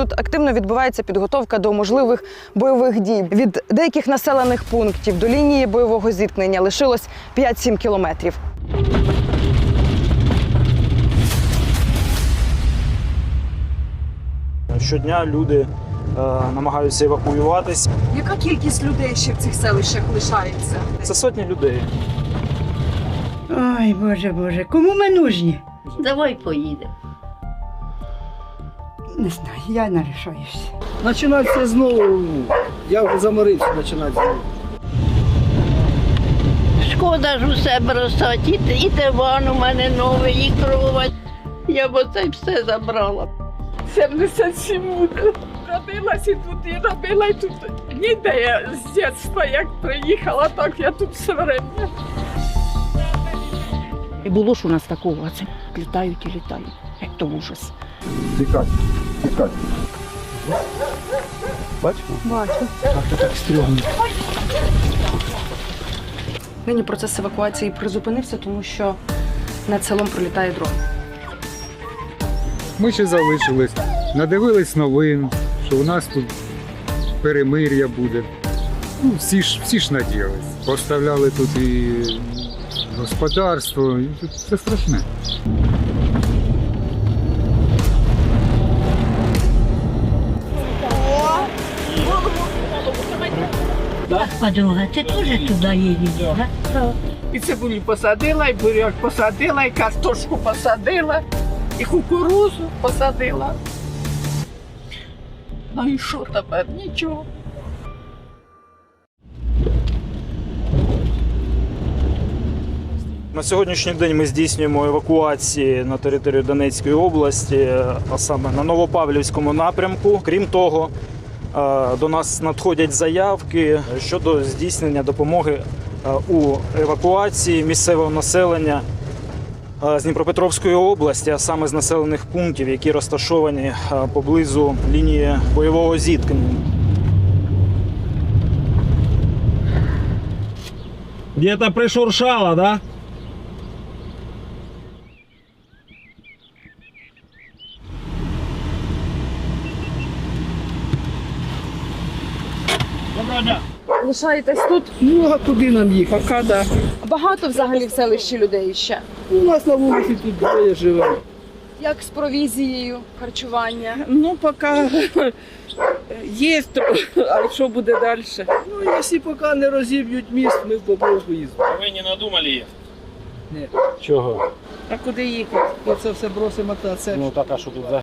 Тут активно відбувається підготовка до можливих бойових дій. Від деяких населених пунктів до лінії бойового зіткнення лишилось 5-7 кілометрів. Щодня люди е, намагаються евакуюватись. Яка кількість людей ще в цих селищах лишається? Це сотні людей. Ой, Боже, Боже, кому ми нужні? Давай поїдемо. Не знаю, я не рішаюся. Починати знову. Я вже заморився починати знову. Шкода ж усе бросати, і, і диван у мене новий, і кровать. Я б оце все забрала. 77 буде. Родилась і тут, і робила, і тут. Ніде я з дитинства, як приїхала, так я тут все время. І було ж у нас такого, а це літають і літають. Як то ужас. Тікати, тікати. Бачиш? Бачу. Так, так стрьомно. Нині процес евакуації призупинився, тому що над селом пролітає дрон. Ми ще залишились, надивились новин, що у нас тут перемир'я буде. Ну, всі ж, всі ж надіялись. Поставляли тут і господарство, і все страшне. Подруга, ти теж туди їдеш? Да? І цибулю посадила, і буряк посадила, і картошку посадила, і кукурузу посадила. Ну і що тепер? Нічого. На сьогоднішній день ми здійснюємо евакуації на територію Донецької області, а саме на Новопавлівському напрямку. Крім того, до нас надходять заявки щодо здійснення допомоги е, у евакуації місцевого населення е, з Дніпропетровської області, а саме з населених пунктів, які розташовані е, поблизу лінії бойового зіткнення. Где-то пришуршало, да? Лишаєтесь тут Ну, а куди нам їхати? Поки да. багато взагалі в селищі людей ще. У нас на вулиці тут двоє живе. Як з провізією, харчування? Ну, поки є, то, а що буде далі? Ну, якщо поки не розіб'ють міст, ми в Бобровку їздимо. Вы не надумали? Ні. Чого? А куди їхати? Оце все бросимо та це. Ну так, а что тут за